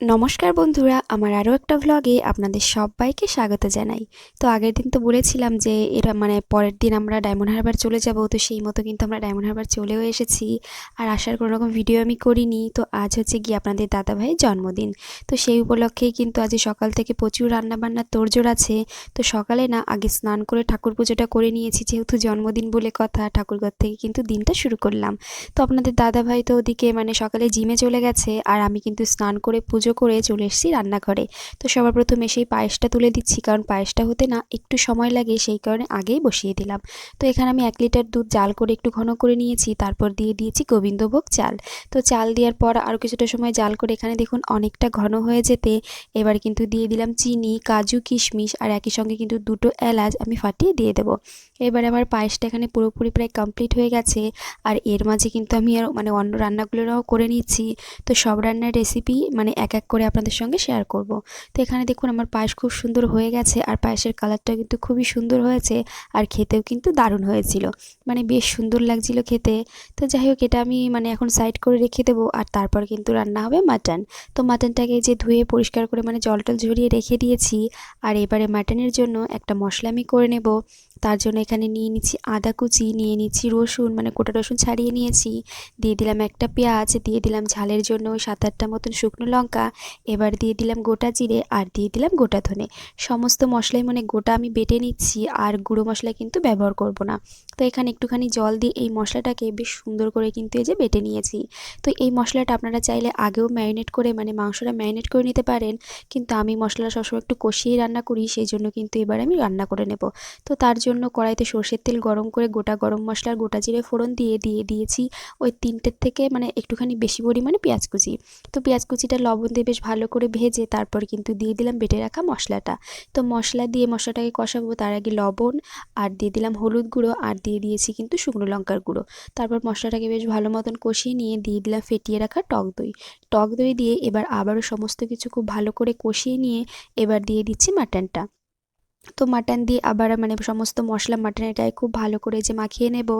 নমস্কার বন্ধুরা, আমার আরও একটা ভ্লগে আপনাদের সবাইকে স্বাগত জানাই। তো আগের দিন তো বলেছিলাম যে এরা মানে পরের দিন আমরা ডায়মন্ড হারবার চলে যাব, তো সেই মতো কিন্তু আমরা ডায়মন্ড হারবার চলেও এসেছি। আর আসার কোনো রকম ভিডিও আমি করিনি, তো আজ হচ্ছে গিয়ে আপনাদের দাদা ভাইয়ের জন্মদিন। তো সেই উপলক্ষেই কিন্তু আজ সকাল থেকে প্রচুর রান্নাবান্নার তোড়জোড় আছে। তো সকালে না, আগে স্নান করে ঠাকুর পুজোটা করে নিয়েছি, যেহেতু জন্মদিন বলে কথা ঠাকুরঘর থেকে কিন্তু দিনটা শুরু করলাম। তো আপনাদের দাদা ভাই তো ওদিকে মানে সকালে জিমে চলে গেছে, আর আমি কিন্তু স্নান করে পুজো পুজো করে চলে এসেছি রান্নাঘরে। তো সবার প্রথমে সেই পায়েসটা তুলে দিচ্ছি, কারণ পায়েসটা হতে না একটু সময় লাগে, সেই কারণে আগেই বসিয়ে দিলাম। তো এখানে আমি এক লিটার দুধ জাল করে একটু ঘন করে নিয়েছি, তারপর দিয়ে দিয়েছি গোবিন্দভোগ চাল। তো চাল দেওয়ার পর আরও কিছুটা সময় জাল করে এখানে দেখুন অনেকটা ঘন হয়ে যেতে, এবার কিন্তু দিয়ে দিলাম চিনি, কাজু, কিশমিশ আর একই সঙ্গে কিন্তু দুটো এলাচ আমি ফাটিয়ে দিয়ে দেবো। এবার আমার পায়েসটা এখানে পুরোপুরি প্রায় কমপ্লিট হয়ে গেছে, আর এর মাঝে কিন্তু আমি আর মানে অন্য রান্নাগুলোরাও করে নিচ্ছি। তো সব রান্নার রেসিপি মানে এক এক করে আপনাদের সঙ্গে শেয়ার করব। তো এখানে দেখুন আমার পায়েস খুব সুন্দর হয়ে গেছে আর পায়েসের কালারটা কিন্তু খুবই সুন্দর হয়েছে আর খেতেও কিন্তু দারুণ হয়েছিল। মানে বেশ সুন্দর লাগছিল খেতে। তো যাই হোক, এটা আমি মানে এখন সাইড করে রেখে দেবো আর তারপর কিন্তু রান্না হবে মাটন তো মাটনটাকে যে ধুয়ে পরিষ্কার করে মানে জল টল ঝরিয়ে রেখে দিয়েছি আর এবারে মাটনের জন্য একটা মশলা আমি করে নেব। তার জন্য এখানে নিয়ে নিচ্ছি আদা কুচি, নিয়ে নিচ্ছি রসুন মানে গোটা রসুন ছাড়িয়ে নিয়েছি। দিয়ে দিলাম একটা পেঁয়াজ, দিয়ে দিলাম ঝালের জন্য সাত আটটা মতন শুকনো লঙ্কা এবার দিয়ে দিলাম গোটা জিরে আর দিয়ে দিলাম গোটা ধনে। সমস্ত মশলাই মানে গোটা আমি বেটে নিচ্ছি আর গুঁড়ো মশলা কিন্তু ব্যবহার করব না। তো এখানে একটুখানি জল দিয়ে এই মশলাটাকে বেশ সুন্দর করে কিন্তু এই যে বেটে নিয়েছি। তো এই মশলাটা আপনারা চাইলে আগেও ম্যারিনেট করে মানে মাংসটা ম্যারিনেট করে নিতে পারেন। কিন্তু আমি মশলাটা সবসময় একটু কষিয়েই রান্না করি সেই জন্য কিন্তু এবার আমি রান্না করে নেব। তো তার জন্য কড়াইতে সর্ষের তেল গরম করে গোটা গরম মশলার গোটা জিরে ফোড়ন দিয়ে দিয়ে দিয়েছি। ওই তিনটের থেকে মানে একটুখানি বেশি পরিমাণে পেঁয়াজ কুচি। তো পেঁয়াজ কুচিটা লবণ দিয়ে বেশ ভালো করে ভেজে তারপর কিন্তু দিয়ে দিলাম বেটে রাখা মশলাটা। তো মশলা দিয়ে মশলাটাকে কষাবো তার আগে লবণ, আর দিয়ে দিলাম হলুদ গুঁড়ো, আর দিয়ে দিয়েছি কিন্তু শুকনো লঙ্কার গুঁড়ো। তারপর মশলাটাকে বেশ ভালো মতন কষিয়ে নিয়ে দিয়ে দিলাম ফেটিয়ে রাখা টক দই। টক দই দিয়ে এবার আবারও সমস্ত কিছু খুব ভালো করে কষিয়ে নিয়ে এবার দিয়ে দিচ্ছি মাটনটা। তো মাটন দিয়ে আবার মানে সমস্ত মশলা মাটনের গায়ে খুব ভালো করে যে মাখিয়ে নেব।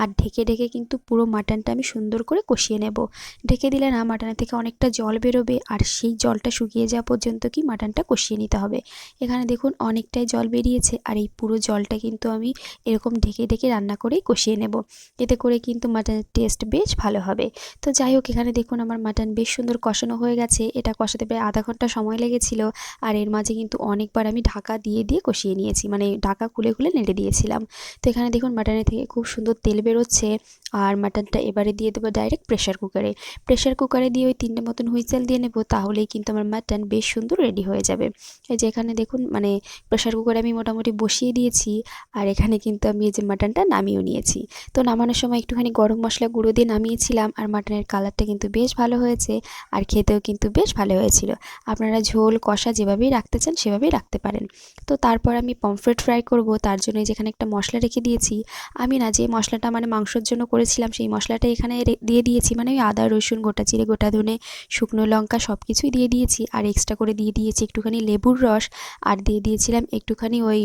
আর ঢেকে ঢেকে কিন্তু পুরো মাটনটা আমি সুন্দর করে কষিয়ে নেব। ঢেকে দিলে না মাটনের থেকে অনেকটা জল বেরোবে আর সেই জলটা শুকিয়ে যাওয়া পর্যন্ত কি মাটনটা কষিয়ে নিতে হবে। এখানে দেখুন অনেকটাই জল বেরিয়েছে আর এই পুরো জলটা কিন্তু আমি এরকম ঢেকে ঢেকে রান্না করেই কষিয়ে নেব। এতে করে কিন্তু মাটনের টেস্ট বেশ ভালো হবে। তো যাই হোক, এখানে দেখুন আমার মাটন বেশ সুন্দর কষানো হয়ে গেছে। এটা কষাতে প্রায় আধা ঘণ্টা সময় লেগেছিল। আর এর মাঝে কিন্তু অনেকবার আমি ঢাকা দিয়ে দিয়ে কষিয়ে নিয়েছি। মানে ঢাকা খুলে খুলে নেড়ে দিয়েছিলাম। তো এখানে দেখুন মাটনের থেকে খুব সুন্দর তেল বেরোচ্ছে আর মাটনটা এবারে দিয়ে দেবো ডাইরেক্ট প্রেশার কুকারে প্রেশার কুকারে দিয়ে ওই তিনটে মতন হুইসেল দিয়ে নেব, তাহলেই কিন্তু আমার মাটন বেশ সুন্দর রেডি হয়ে যাবে। এই যে এখানে দেখুন মানে প্রেশার কুকারে আমি মোটামুটি বসিয়ে দিয়েছি আর এখানে কিন্তু আমি এই যে মাটনটা নামিয়েও নিয়েছি। তো নামানোর সময় একটুখানি গরম মশলা গুঁড়ো দিয়ে নামিয়েছিলাম আর মাটনের কালারটা কিন্তু বেশ ভালো হয়েছে আর খেতেও কিন্তু বেশ ভালো হয়েছিল। আপনারা ঝোল, কষা যেভাবেই রাখতে চান সেভাবেই রাখতে পারেন। তো তারপর আমি পমফ্রেট ফ্রাই করব, তার জন্য যেখানে একটা মশলা রেখে দিয়েছি। আমি না যে মশলাটা মানে মাংসর জন্য করেছিলাম, সেই মশলাটা এখানে দিয়ে দিয়েছি। মানে ওই আদা, রসুন, গোটা চিরে গোটা ধনে, শুকনো লঙ্কা সব কিছুই দিয়ে দিয়েছি। আর এক্সট্রা করে দিয়ে দিয়েছি একটুখানি লেবুর রস, আর দিয়ে দিয়েছিলাম একটুখানি ওই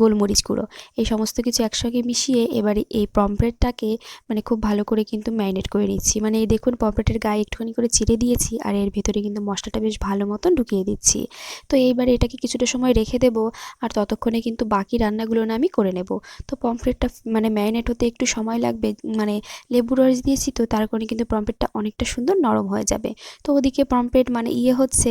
গোলমরিচ গুঁড়ো। এই সমস্ত কিছু একসঙ্গে মিশিয়ে এবারে এই পমফ্রেটটাকে মানে খুব ভালো করে কিন্তু ম্যারিনেট করে নিচ্ছি। মানে এই দেখুন পমফ্রেটের গায়ে একটুখানি করে চিড়ে দিয়েছি, আর এর ভেতরে কিন্তু মশলাটা বেশ ভালো মতন ঢুকিয়ে দিচ্ছি। তো এইবারে এটাকে কিছুটা সময় রেখে দেবো, আর ততক্ষণে কিন্তু বাকি রান্নাগুলো না আমি করে নেব। তো পমফ্রেটটা মানে ম্যারিনেট হতে একটু সময় লাগবে মানে লেবু রস দিয়েছি তো তার কারণে কিন্তু পমফ্রেটটা অনেকটা সুন্দর নরম হয়ে যাবে। তো ওদিকে পমফ্রেট মানে ইয়ে হচ্ছে,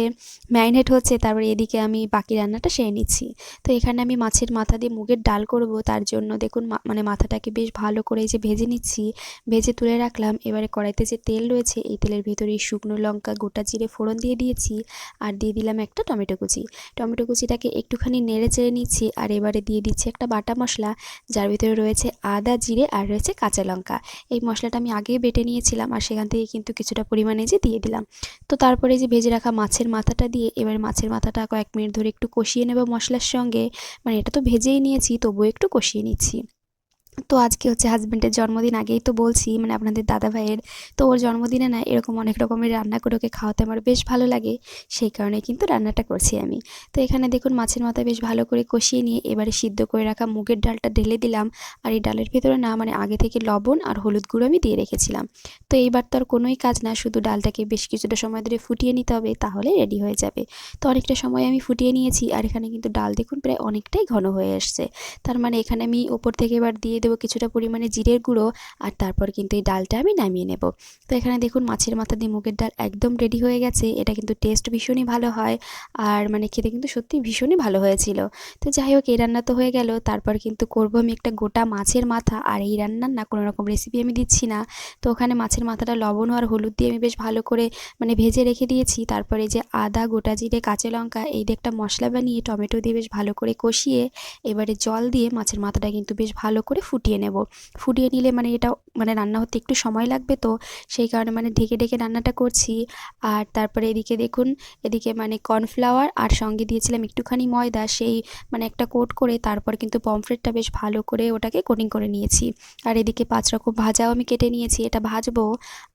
ম্যারিনেট হচ্ছে, তারপরে এদিকে আমি বাকি রান্নাটা সেরে নিচ্ছি। তো এখানে আমি মাছের মাথা দিয়ে মুগের ডাল করব, তার জন্য দেখুন মানে মাথাটাকে বেশ ভালো করে যে ভেজে নিচ্ছি, ভেজে তুলে রাখলাম। এবারে কড়াইতে যে তেল রয়েছে, এই তেলের ভিতরে শুকনো লঙ্কা, গোটা জিরে ফোড়ন দিয়ে দিয়েছি, আর দিয়ে দিলাম একটা টমেটো কুচি। টমেটো কুচিটাকে একটুখানি নেড়ে চেড়ে নিচ্ছি। আর এবারে দিয়ে দিচ্ছি একটা বাটা মশলা, যার ভিতরে রয়েছে আদা, জিরে আর রয়েছে কাঁচা লঙ্কা। এই মশলাটা আমি আগেই বেটে নিয়েছিলাম আর সেখান থেকে কিন্তু কিছুটা পরিমাণে যে দিয়ে দিলাম। তো তারপরে যে ভেজে রাখা মাছের মাথাটা দিয়ে, এবার মাছের মাথাটা কয়েক মিনিট ধরে একটু কষিয়ে নেব মশলার সঙ্গে। মানে এটা তো ভেজেই নিয়েছি, তবুও একটু কষিয়ে নিচ্ছি। তো আজকে হচ্ছে হাজব্যান্ডের জন্মদিন, আগেই তো বলছি মানে আপনাদের দাদা ভাইয়ের তো ওর জন্মদিনে না এরকম অনেক রকমের রান্না করে ওকে খাওয়াতে আমার বেশ ভালো লাগে। সেই কারণে কিন্তু রান্নাটা করছি আমি। তো এখানে দেখুন মাছের মাথা বেশ ভালো করে কষিয়ে নিয়ে এবারে সিদ্ধ করে রাখা মুগের ডালটা ঢেলে দিলাম। আর এই ডালের ভেতরে না মানে আগে থেকে লবণ আর হলুদ গুঁড়ো আমি দিয়ে রেখেছিলাম। তো এইবার তো আর কোনোই কাজ না, শুধু ডালটাকে বেশ কিছুটা সময় ধরে ফুটিয়ে নিতে হবে, তাহলে রেডি হয়ে যাবে। তো অনেকটা সময় আমি ফুটিয়ে নিয়েছি, আর এখানে কিন্তু ডাল দেখুন প্রায় অনেকটাই ঘন হয়ে আসছে তার মানে এখানে আমি ওপর থেকে এবার দিয়ে দেবো কিছুটা পরিমাণে জিরের গুঁড়ো আর তারপর কিন্তু এই ডালটা আমি নামিয়ে নেব। তো এখানে দেখুন মাছের মাথা দিয়ে মুগের ডাল একদম রেডি হয়ে গেছে। এটা কিন্তু টেস্ট ভীষণই ভালো হয় আর মানে খেতে কিন্তু সত্যি ভীষণই ভালো হয়েছিল। তো যাই হোক, এই রান্না তো হয়ে গেল। তারপর কিন্তু করব আমি একটা গোটা মাছের মাথা আর এই রান্নার না কোনো রকম রেসিপি আমি দিচ্ছি না। তো ওখানে মাছের মাথাটা লবণ আর হলুদ দিয়ে আমি বেশ ভালো করে মানে ভেজে রেখে দিয়েছি। তারপরে যে আদা, গোটা জিরে, কাঁচা লঙ্কা, এই দিয়ে একটা মশলা বানিয়ে টমেটো দিয়ে বেশ ভালো করে কষিয়ে এবারে জল দিয়ে মাছের মাথাটা কিন্তু বেশ ভালো করে ফুটিয়ে নেব। ফুটিয়ে নিলে মানে এটা মানে রান্না হতে একটু সময় লাগবে তো, সেই কারণে মানে ঢেকে ঢেকে রান্নাটা করছি। আর তারপরে এদিকে দেখুন, এদিকে মানে কর্নফ্লাওয়ার আর সঙ্গে দিয়েছিলাম একটুখানি ময়দা, সেই মানে একটা কোট করে তারপর কিন্তু পমফ্রেটটা বেশ ভালো করে ওটাকে কোটিং করে নিয়েছি। আর এদিকে পাঁচ রকম ভাজাও আমি কেটে নিয়েছি, এটা ভাজবো।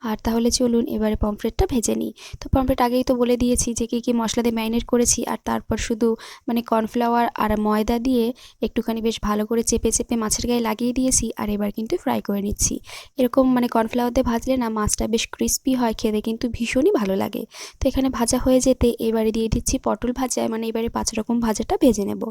আর তাহলে চলুন এবারে পমফ্রেটটা ভেজে নিই। তো পমফ্রেট আগেই তো বলে দিয়েছি যে, কী কী মশলা দিয়ে ম্যারিনেট করেছি, আর তারপর শুধু মানে কর্নফ্লাওয়ার আর ময়দা দিয়ে একটুখানি বেশ ভালো করে চেপে চেপে মাছের গায়ে লাগিয়ে দিয়েছি আর এবার কিন্তু ফ্রাই করে নিচ্ছি। এরকম মানে কর্নফ্লাওয়ার দিয়ে ভাজলে না মাছটা বেশ ক্রিস্পি হয়, খেতে কিন্তু ভীষণই ভালো লাগে। তো এখানে ভাজা হয়ে যেতে এবারে দিয়ে দিচ্ছি পটল ভাজা মানে এবারে পাঁচ রকম ভাজাটা ভেজে নেব।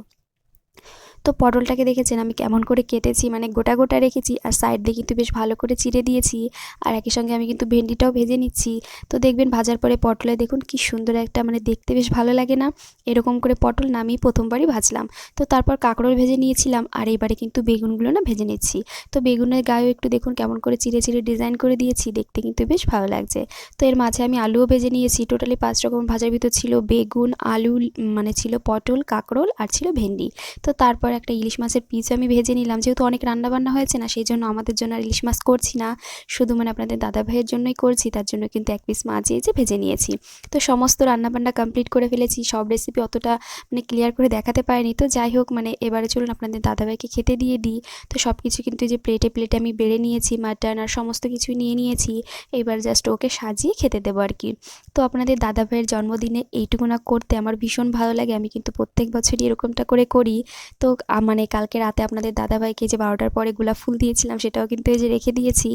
তো পটলটাকে দেখেছেন? আমি কেমন করে কেটেছি মানে গোটা গোটা রেখেছি আর সাইড দিয়ে কিন্তু বেশ ভালো করে চিড়ে দিয়েছি আর একই সঙ্গে আমি কিন্তু ভেন্ডিটাও ভেজে নিচ্ছি। তো দেখবেন ভাজার পরে পটলে দেখুন কি সুন্দর একটা মানে দেখতে বেশ ভালো লাগে না? এরকম করে পটল না আমি প্রথমবারই ভাজলাম। তো তারপর কাঁকরোল ভেজে নিয়েছিলাম আর এবারে কিন্তু বেগুনগুলো না ভেজে নিচ্ছি। তো বেগুনের গায়েও একটু দেখুন কেমন করে চিড়ে চিড়ে ডিজাইন করে দিয়েছি, দেখতে কিন্তু বেশ ভালো লাগছে। তো এর মাঝে আমি আলুও ভেজে নিয়েছি টোটালি পাঁচ রকম ভাজার ভিতর ছিল বেগুন, আলু মানে ছিল পটল কাঁকরোল আর ছিল ভেন্ডি। তো তারপর একটা ইলিশ মাছের পিস আমি ভেজে নিলাম। যেহেতু অনেক রান্নাবান্না হয়েছে না, সেই জন্য আমাদের জন্য আর ইলিশ মাছ করছি না। শুধু মানে আপনাদের দাদা ভাইয়ের জন্যই করছি, তার জন্য কিন্তু এক পিস মাছ যে ভেজে নিয়েছি। তো সমস্ত রান্নাবান্না কমপ্লিট করে ফেলেছি, সব রেসিপি অতটা মানে ক্লিয়ার করে দেখাতে পারিনি। তো যাই হোক মানে এবারে চলুন আপনাদের দাদাভাইকে খেতে দিয়ে দিই। তো সব কিছু কিন্তু যে প্লেটে প্লেটে আমি বেড়ে নিয়েছি মাটন আর সমস্ত কিছু নিয়ে নিয়েছি। এবার জাস্ট ওকে সাজিয়ে খেতে দেবো আর কি। তো আপনাদের দাদাভাইয়ের জন্মদিনে এইটুকু না করতে আমার ভীষণ ভালো লাগে। আমি কিন্তু প্রত্যেক বছরই এরকমটা করে করি। তো মানে কালকে রাতে আপনাদের দাদাভাইকে যে বারোটার পরে গোলাপ ফুল দিয়েছিলাম সেটাও কিন্তু এই যে রেখে দিয়েছি।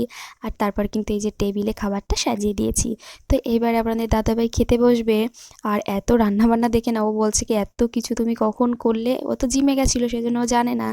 আর তারপর কিন্তু এই যে টেবিলে খাবারটা সাজিয়ে দিয়েছি। তো এইবারে আপনাদের দাদাভাই খেতে বসবে। আর এত রান্নাবান্না দেখে না, ও বলছে কি, এত কিছু তুমি কখন করলে? ও তো জিমে গেছিল সেই জন্য ও জানে না।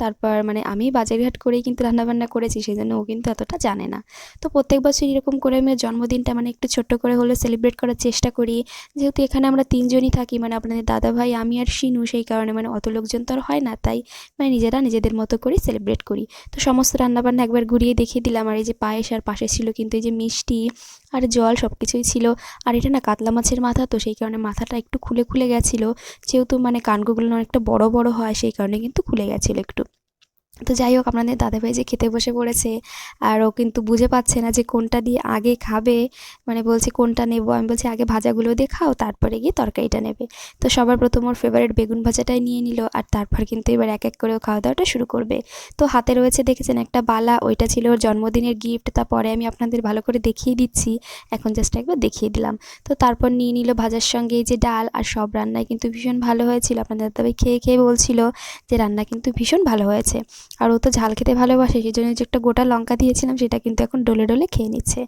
তারপর মানে আমি বাজারঘাট করেই কিন্তু রান্নাবান্না করেছি সেই জন্য ও কিন্তু এতটা জানে না। তো প্রত্যেক বছর এরকম করে আমি জন্মদিনটা মানে একটু ছোট্ট করে হলে সেলিব্রেট করার চেষ্টা করি। যেহেতু এখানে আমরা তিনজনই থাকি মানে আপনাদের দাদাভাই, আমি আর শিনু, সেই কারণে মানে অত লোকজন তো আর হয় না। তাই মানে নিজেরা নিজেদের মতো করে সেলিব্রেট করি। তো সমস্ত রান্নাবান্না একবার ঘুরিয়ে দেখিয়ে দিলাম, আর এই যে পায়েস আর পাশে ছিল কিন্তু এই যে মিষ্টি আর জল সব কিছুই ছিল। আর এটা না কাতলা মাছের মাথা, তো সেই কারণে মাথাটা একটু খুলে খুলে গেছিল। যেহেতু মানে কানগুলো অনেকটা বড় বড় হয়, সেই কারণে কিন্তু খুলে গেছিল একটু। তো যাই হোক আপনাদের দাদাভাই যে খেতে বসে পড়েছে, আর ও কিন্তু বুঝে পাচ্ছে না যে কোনটা দিয়ে আগে খাবে। মানে বলছে, কোনটা নেব? আমি বলছি, আগে ভাজাগুলো দিয়ে খাও, তারপরে গিয়ে তরকারিটা নেবে। তো সবার প্রথম ওর ফেভারিট বেগুন ভাজাটাই নিয়ে নিল, আর তারপর কিন্তু এবার এক এক করে ও খাওয়া দাওয়াটা শুরু করবে। তো হাতে রয়েছে, দেখেছেন, একটা বালা, ওইটা ছিল ওর জন্মদিনের গিফট তারপরে আমি আপনাদের ভালো করে দেখিয়ে দিচ্ছি। এখন জাস্ট একবার দেখিয়ে দিলাম। তো তারপর নিয়ে নিল ভাজার সঙ্গে এই যে ডাল, আর সব রান্নায় কিন্তু ভীষণ ভালো হয়েছিল। আপনাদের দাদাভাই খেয়ে খেয়ে বলছিল যে, রান্না কিন্তু ভীষণ ভালো হয়েছে। আর ও তো ঝাল খেতে ভালোবাসে, সেই জন্য যে একটা গোটা লঙ্কা দিয়েছিলাম, সেটা কিন্তু এখন ডলে ডলে খেয়ে নিচ্ছে।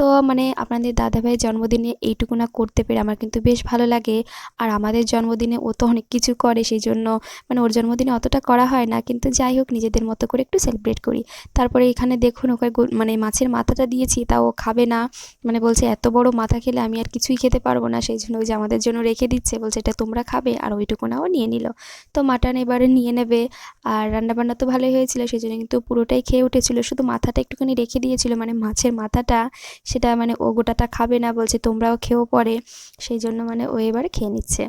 তো মানে আপনাদের দাদাভাইয়ের জন্মদিনে এইটুকু না করতে পেরে আমার কিন্তু বেশ ভালো লাগে। আর আমাদের জন্মদিনে ও তো অনেক কিছু করে সেই জন্য মানে ওর জন্মদিনে অতটা করা হয় না। কিন্তু যাই হোক, নিজেদের মতো করে একটু সেলিব্রেট করি। তারপরে এখানে দেখুন, ওকে মানে মাছের মাথাটা দিয়েছি, তাও ও খাবে না। মানে বলছে, এত বড় মাথা খেলে আমি আর কিছুই খেতে পারব না। সেই জন্য ওই যে আমাদের জন্য রেখে দিচ্ছে। বলছে, এটা তোমরা খাবে। আর ওইটুকু নাও নিয়ে নিল। তো মাটন এবারে নিয়ে নেবে। আর রান্নাবান্না তো ভালোই হয়েছিল সেই জন্য কিন্তু পুরোটাই খেয়ে উঠেছিল। শুধু মাথাটা একটুখানি রেখে দিয়েছিল মানে মাছের মাথাটা। সেটা মানে ও গোটাটা খাবে না, বলছে তোমরাও খেয়েও পরে। সেই জন্য মানে ও এবার খেয়ে নিচ্ছে।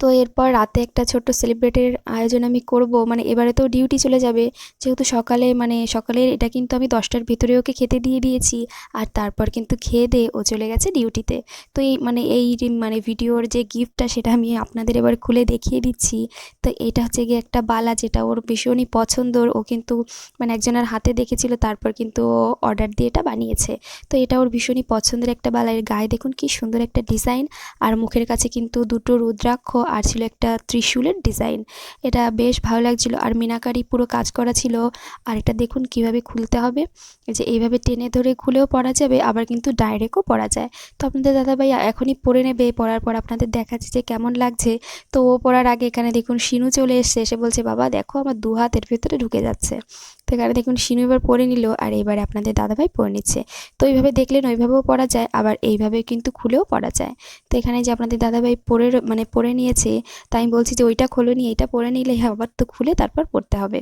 তো এরপর রাতে একটা ছোট্ট সেলিব্রেটের আয়োজন আমি করব। মানে এবারে তো ডিউটি চলে যাবে। যেহেতু সকালে মানে সকালে এটা কিন্তু আমি দশটার ভিতরে ওকে খেতে দিয়ে দিয়েছি। আর তারপর কিন্তু খেয়ে দিয়ে ও চলে গেছে ডিউটিতে তো এই মানে এই মানে ভিডিওর যে গিফটটা সেটা আমি আপনাদের এবার খুলে দেখিয়ে দিচ্ছি। তো এটা হচ্ছে গিয়ে একটা বালা, যেটা ওর ভীষণই পছন্দর। ও কিন্তু মানে একজনের হাতে দেখেছিল, তারপর কিন্তু ও অর্ডার দিয়ে এটা বানিয়েছে। তো এটা ওর ভীষণই পছন্দের একটা বালা। এর গায়ে দেখুন কি সুন্দর একটা ডিজাইন আর মুখের কাছে কিন্তু দুটো রুদ্রাক্ষ। আর ছিল একটা ত্রিশূলের ডিজাইন এটা বেশ ভালো লাগছিল। আর মিনাকারি পুরো কাজ করা ছিল। আর এটা দেখুন কীভাবে খুলতে হবে। যে এইভাবে টেনে ধরে খুলেও পরা যাবে, আবার কিন্তু ডাইরেক্টও পরা যায়। তো আপনাদের দাদাভাই এখনই পরে নেবে। পরার পর আপনাদের দেখাচ্ছে যে কেমন লাগছে। তো ও পরার আগে এখানে দেখুন শিনু চলে এসছে। এসে বলছে, বাবা, দেখো আমার দু হাতের ভেতরে ঢুকে যাচ্ছে। তো এখানে দেখুন, শিনু এবার পরে নিল আর এবারে আপনাদের দাদাভাই পরে নিচ্ছে। তো এইভাবে দেখলেন ওইভাবেও পরা যায়, আবার এইভাবে কিন্তু খুলেও পরা যায়। তো এখানে যে আপনাদের দাদাভাই পরে মানে পরে নিয়েছে তাই আমি বলছি যে ওইটা খোলো নি এইটা পরে নিলে আবার তো খুলে তারপর পরতে হবে।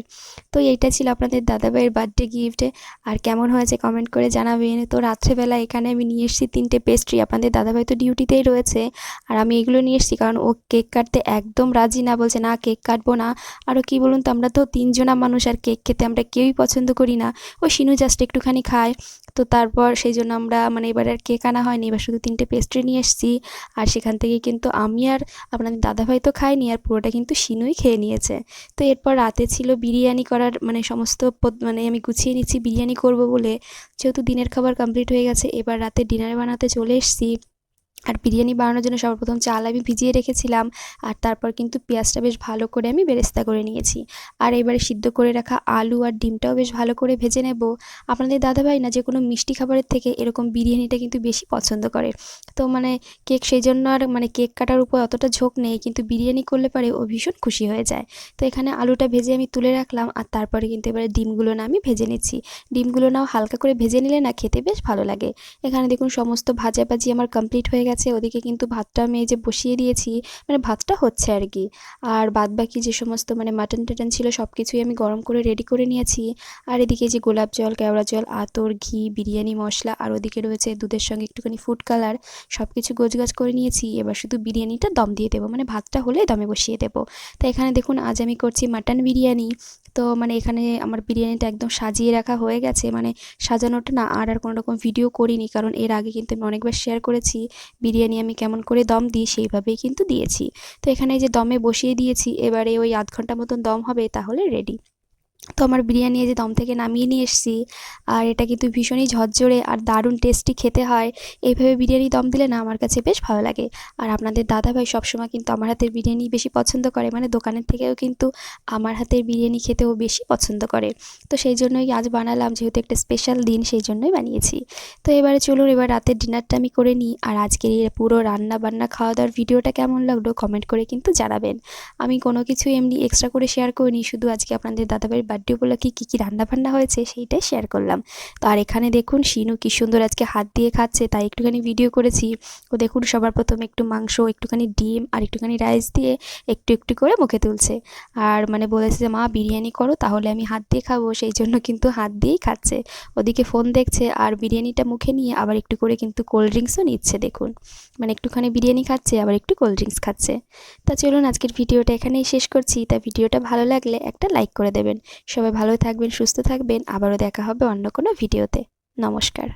তো এইটা ছিল আপনাদের দাদাভাইয়ের বার্থডে গিফট আর কেমন হয়েছে কমেন্ট করে জানাবেন। তো রাত্রেবেলা এখানে আমি নিয়ে এসেছি তিনটে পেস্ট্রি আপনাদের দাদাভাই তো ডিউটিতেই রয়েছে। আর আমি এগুলো নিয়ে এসেছি কারণ ও কেক কাটতে একদম রাজি না, বলছে না কেক কাটবো না। আরও কি বলুন তো, আমরা তো তিনজনা মানুষ আর কেক খেতে আমরা কেউই পছন্দ করি না। ও শিনু জাস্ট একটুখানি খায়। তো তারপর সেই জন্য আমরা মানে এবার আর কেক আনা হয়নি। এবার শুধু তিনটে পেস্ট্রি নিয়ে এসেছি। আর সেখান থেকে কিন্তু আমি আর আপনাদের দাদাভাই তো খাইনি আর পুরোটা কিন্তু শিনুই খেয়ে নিয়েছে। তো এরপর রাতে ছিল বিরিয়ানি করার মানে সমস্ত মানে আমি গুছিয়ে নিচ্ছি বিরিয়ানি করব বলে। যেহেতু দিনের খাবার কমপ্লিট হয়ে গেছে, এবার রাতে ডিনার বানাতে চলে এসেছি। আর বিরিয়ানি বানানোর জন্য সর্বপ্রথম চাল আমি ভিজিয়ে রেখেছিলাম আর তারপর কিন্তু পেঁয়াজটা বেশ ভালো করে আমি বেরেস্তা করে নিয়েছি। আর এবারে সিদ্ধ করে রাখা আলু আর ডিমটাও বেশ ভালো করে ভেজে নেব। আপনাদের দাদাভাই না যে কোনো মিষ্টি খাবারের থেকে এরকম বিরিয়ানিটা কিন্তু বেশি পছন্দ করে। তো মানে কেক সেই জন্য আর মানে কেক কাটার উপর অতটা ঝোঁক নেই, কিন্তু বিরিয়ানি করলে পারে ও ভীষণ খুশি হয়ে যায়। তো এখানে আলুটা ভেজে আমি তুলে রাখলাম আর তারপরে কিন্তু এবারে ডিমগুলো না আমি ভেজে নিচ্ছি। ডিমগুলো নাও হালকা করে ভেজে নিলে না খেতে বেশ ভালো লাগে। এখানে দেখুন সমস্ত ভাজাভাজি আমার কমপ্লিট হয়ে গেছে। ওদিকে কিন্তু ভাতটা আমি এই যে বসিয়ে দিয়েছি মানে ভাতটা হচ্ছে আর কি। আর বাদবাকি যে সমস্ত মানে মাটন টাটন ছিল সব কিছুই আমি গরম করে রেডি করে নিয়েছি। আর এদিকে যে গোলাপ জল, কেওড়া জল, আতর, ঘি, বিরিয়ানি, মশলা, আর ওদিকে রয়েছে দুধের সঙ্গে একটুখানি ফুড কালার সব কিছু গোছগাছ করে নিয়েছি। এবার শুধু বিরিয়ানিটা দম দিয়ে দেবো মানে ভাতটা হলে দমে বসিয়ে দেবো। তো এখানে দেখুন, আজ আমি করছি মাটন বিরিয়ানি। তো মানে এখানে আমার বিরিয়ানিটা একদম সাজিয়ে রাখা হয়ে গেছে মানে সাজানোটা না আর আর কোনো রকম ভিডিও করিনি, কারণ এর আগে কিন্তু আমি অনেকবার শেয়ার করেছি। বিরিয়ানি আমি কেমন করে দম দিই সেইভাবেই কিন্তু দিয়েছি। তো এখানে যে দমে বসিয়ে দিয়েছি, এবারে ওই আধ ঘণ্টা মতন দম হবে, তাহলে রেডি তো আমার বিরিয়ানি এই যে দম থেকে নামিয়ে নিয়ে এসেছি। আর এটা কিন্তু ভীষণই ঝরঝরে আর দারুণ টেস্টি খেতে হয়। এইভাবে বিরিয়ানি দম দিলে না আমার কাছে বেশ ভালো লাগে। আর আপনাদের দাদাভাই সবসময় কিন্তু আমার হাতের বিরিয়ানি বেশি পছন্দ করে। মানে দোকানের থেকেও কিন্তু আমার হাতের বিরিয়ানি খেতেও বেশি পছন্দ করে। তো সেই জন্যই আজ বানালাম, যেহেতু একটা স্পেশাল দিন, সেই জন্যই বানিয়েছি। তো এবারে চলুন, এবার রাতের ডিনারটা আমি করে নিই। আর আজকের এই পুরো রান্না বান্না খাওয়া দাওয়ার ভিডিওটা কেমন লাগল কমেন্ট করে কিন্তু জানাবেন। আমি কোনো কিছু এমনি এক্সট্রা করে শেয়ার করিনি, শুধু আজকে আপনাদের দাদাভাইয়ের বার্থডে উপলক্ষে কী কী রান্না বান্না হয়েছে সেইটাই শেয়ার করলাম। তো আর এখানে দেখুন, শিনু কী সুন্দর আজকে হাত দিয়ে খাচ্ছে, তাই একটুখানি ভিডিও করেছি। ও দেখুন, সবার প্রথমে একটু মাংস, একটুখানি ডিম আর একটুখানি রাইস দিয়ে একটু একটু করে মুখে তুলছে। আর মানে বলেছে যে, মা, বিরিয়ানি করো, তাহলে আমি হাত দিয়ে খাব। সেই জন্য কিন্তু হাত দিয়েই খাচ্ছে। ওদিকে ফোন দেখছে আর বিরিয়ানিটা মুখে নিয়ে আবার একটু করে কিন্তু কোল্ড ড্রিঙ্কসও নিচ্ছে, দেখুন। মানে একটুখানি বিরিয়ানি খাচ্ছে, আবার একটু কোল্ড ড্রিঙ্কস খাচ্ছে। তা চলুন, আজকের ভিডিওটা এখানেই শেষ করছি। তা ভিডিওটা ভালো লাগলে একটা লাইক করে দেবেন। সবাই ভালো থাকবেন সুস্থ থাকবেন। আবারও দেখা হবে অন্য কোনো ভিডিওতে। নমস্কার।